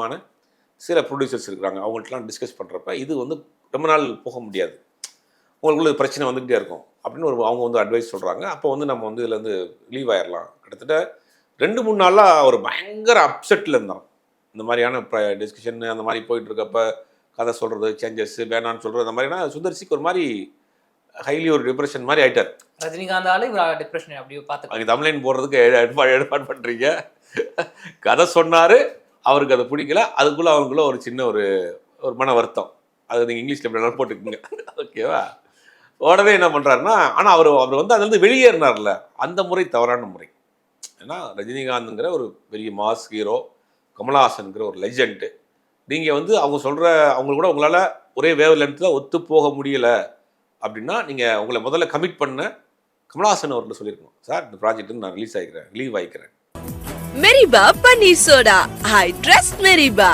முக்கியமான சில ப்ரொடியூசர்ஸ் இருக்கிறாங்க அவங்கள்ட்டலாம் டிஸ்கஸ் பண்ணுறப்ப இது வந்து ரொம்ப நாள் போக முடியாது. உங்களுக்குள்ள பிரச்சனை வந்துக்கிட்டே இருக்கும். அப்படின்னு ஒரு அவங்க வந்து அட்வைஸ் சொல்கிறாங்க அப்போ வந்து நம்ம வந்து இதுல இருந்து லீவ் ஆயிடலாம் கிட்டத்தட்ட ரெண்டு மூணு நாளாக ஒரு பயங்கர அப்செட்டில் இருந்தான் இந்த மாதிரியான டிஸ்கஷன் அந்த மாதிரி போயிட்டு இருக்கப்ப கதை சொல்கிறது சேஞ்சஸ் வேணான்னு சொல்கிறது அந்த மாதிரினா சுந்தர்சிக்கு ஒரு மாதிரி ஹைலி ஒரு டிப்ரெஷன் மாதிரி ஆயிட்டார். ரஜினிகாந்த் ஆளு இவர் டிப்ரெஷன் அப்படியே அங்கே தமிழ்லைன் போடுறதுக்கு ஏற்பாடு பண்ணுறீங்க கதை சொன்னார் அவருக்கு அதை பிடிக்கல. அதுக்குள்ளே அவங்களுக்குள்ள ஒரு சின்ன ஒரு ஒரு மன வருத்தம். அது நீங்கள் இங்கிலீஷில் எப்படி வேணாலும் போட்டுக்கோங்க. ஓகேவா உடனே என்ன பண்ணுறாருன்னா ஆனால் அவர் அவர் வந்து அதுலேருந்து வெளியேறினார்ல அந்த முறை தவறான முறை. ஏன்னா ரஜினிகாந்துங்கிற ஒரு பெரிய மாஸ் ஹீரோ கமலஹாசனுங்கிற ஒரு லெஜெண்டு நீங்கள் வந்து அவங்க சொல்கிற அவங்க கூட உங்களால் ஒரே வேவ் லென்த்தில் ஒத்து போக முடியல அப்படின்னா நீங்கள் உங்களை முதல்ல கமிட் பண்ண கமலஹாசன் அவர்கிட்ட சொல்லியிருக்கணும். சார் இந்த ப்ராஜெக்ட் நான் ரிலீஸ் ஆகிக்கிறேன் லீவ் ஆகிக்கிறேன் मेरी बा पनीर सोडा आई ट्रस्ट मेरी बा